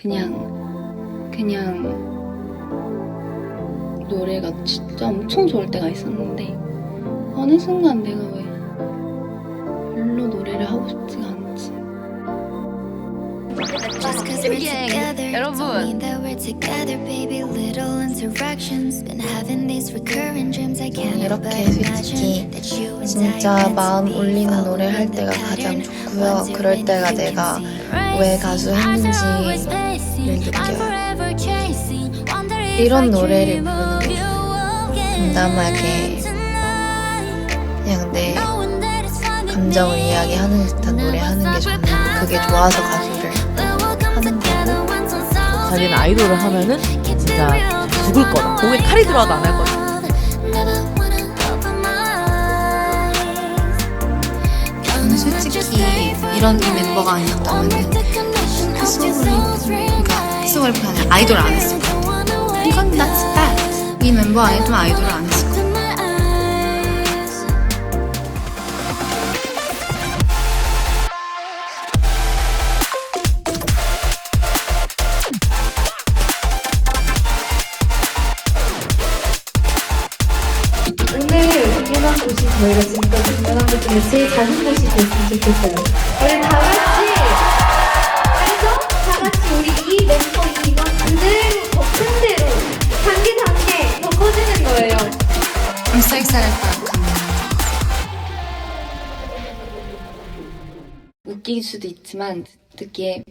그냥 그냥 노래가 진짜 엄청 좋을 때가 있었는데 어느 순간 내가 왜 별로 노래를 하고 싶지가 But 이렇게 솔직히 진짜 마음. 울리는 노래 할 때가 가장. 좋고요. 그럴 때가 내가. 왜 가수 했는지를 느껴요. 이런 노래를 부르는 게 담담하게 그냥 내 감정을 이야기하는 듯한 노래 하는 게 저는 그게 좋아서 가수를 자기는 아이돌을 하면은 진짜 죽을 거다. 목에 칼이 들어와도 안 할 거다. 저는 솔직히 이런 이 멤버가 스노블리프 그러니까 스노블리프가 아니라 아이돌 안 했을 것 같아요. 이건 나 진짜 이 멤버 아니었으면 아이돌을 안 했을 것 같아 공연한 곳이 저희가 지금까지 공연한 곳 중에 제일 작은 곳이 됐으면 좋겠어요. 우리 다 같이 그래서 다 같이 우리 이 멤버 더큰 데로 단계 단계 더 커지는 거예요. I'm so excited for. 웃길 수도 있지만 듣기에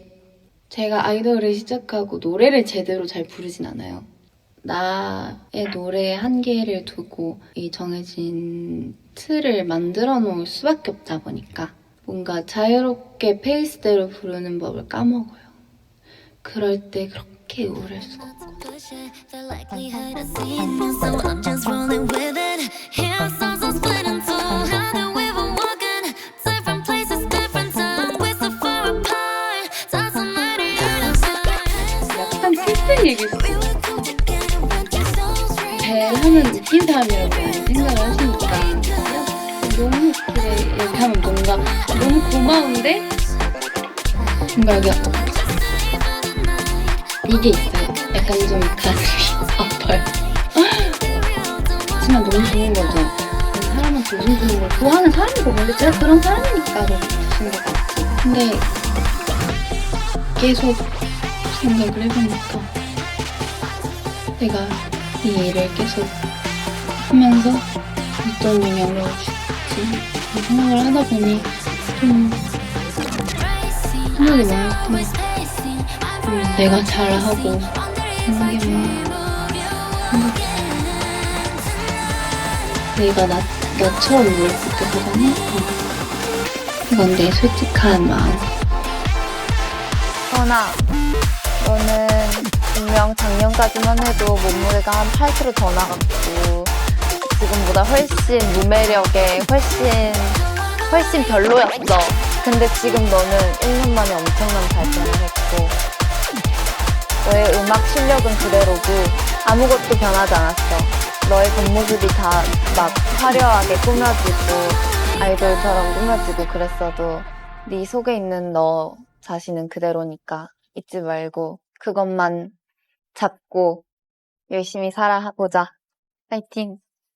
제가 아이돌을 시작하고 노래를 제대로 잘 부르진 않아요. 나의 노래에 한계를 두고 이 정해진 틀을 만들어 놓을 수밖에 없다 보니까 뭔가 자유롭게 페이스대로 부르는 법을 까먹어요. 그럴 때 그렇게 우울할 수가 없고. 약간 얘기일 하면 웃긴 사람이라고 생각을 하시니까 너무 그래 이렇게 하면 뭔가 너무 고마운데 뭔가 여기 이게 있어요. 약간 좀 가슴이 아파요. 하지만 너무 좋은 거죠. 웃음 주는 걸 좋아하는 사람이고 원래 제가 그런 사람이니까 주신 것 같지 근데 계속 생각을 해보니까 내가 이 일을 계속 하면서 어떤 영향을 줄지? 이 생각을 하다 보니 좀 생각이 많았던 것 같아요. 음, 내가 잘하고 하는 게 뭐, 내가 나, 나처럼 부를 때보다는 어, 이건 내 솔직한 마음. 너는 작년까지만 해도 몸무게가 한 8kg 더 나갔고 지금보다 훨씬 무매력에 훨씬 훨씬 별로였어. 근데 지금 너는 1년 만에 엄청난 발전을 했고 너의 음악 실력은 그대로고 아무것도 변하지 않았어. 너의 겉모습이 다 막 화려하게 꾸며지고 아이돌처럼 꾸며지고 그랬어도 네 속에 있는 너 자신은 그대로니까 잊지 말고 그것만 잡고 열심히 살아보자. 파이팅!